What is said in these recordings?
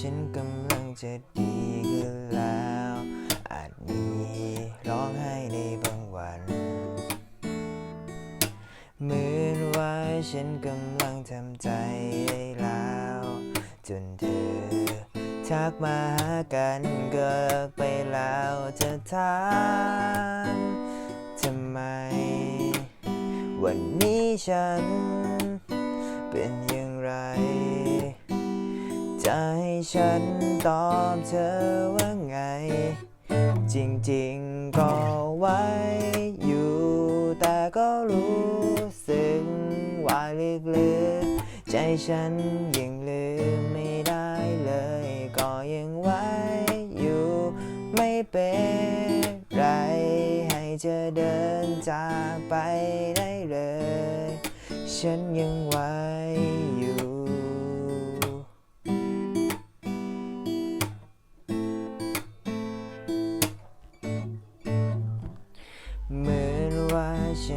ฉันกำลังจะดีขึ้นแล้ว อาจมีร้องไห้ในบางวันเหมือนว่าฉันกำลังทำใจได้แล้ว จนเธอทักมาหากันเกิกไปแล้วเธอถามทำไม วันนี้ฉัน ฉันตอบเธอว่าไง จริงๆก็ไว้อยู่ แต่ก็รู้สึกว่าลึกๆ ใจฉันยังลืมไม่ได้เลย ก็ยังไว้อยู่ ไม่เป็นไร ให้เธอเดินจากไปได้เลย ฉันยังไว้อยู่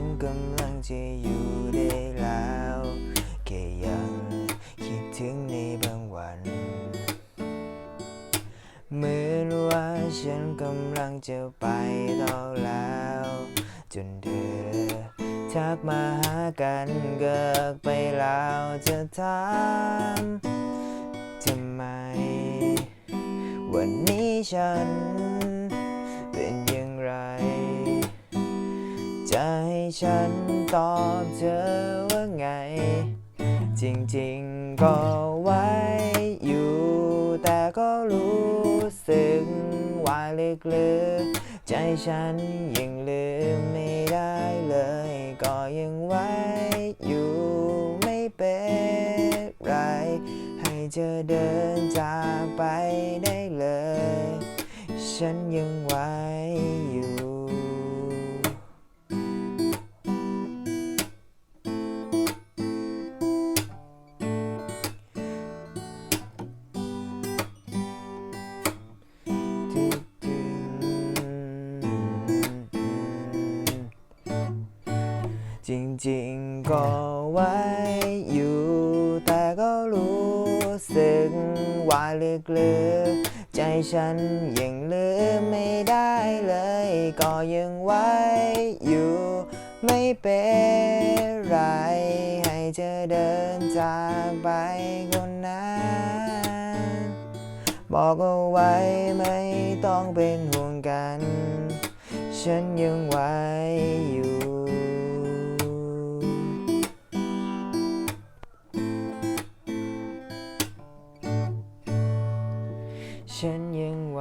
ฉันกำลังจะอยู่ได้แล้วแค่ยังคิดถึงในบางวัน เหมือนว่าฉันกำลังจะไปต่อแล้ว จนเธอทักมาหากันเกิกไปแล้วจะถามทำไม วันนี้ฉันเป็น จะให้ฉันตอบเธอว่าไง จริงๆก็ไว้อยู่ แต่ก็รู้สึกว่าลึกๆใจฉันยังลืมไม่ได้เลย ก็ยังไว้อยู่ไม่เป็นไร ให้เธอเดินจากไปได้เลย ฉันยังไว้ จริงๆก็ไว้อยู่ แต่ก็รู้สึกว่าลึกๆ ใจฉันยังลืมไม่ได้เลย ก็ยังไว้อยู่ ไม่เป็นไร ให้เธอเดินจากไปคนนั้น บอกเอาไว้ไม่ต้องเป็นห่วงกัน ฉันยังไหวอยู่ ฉันยังไหว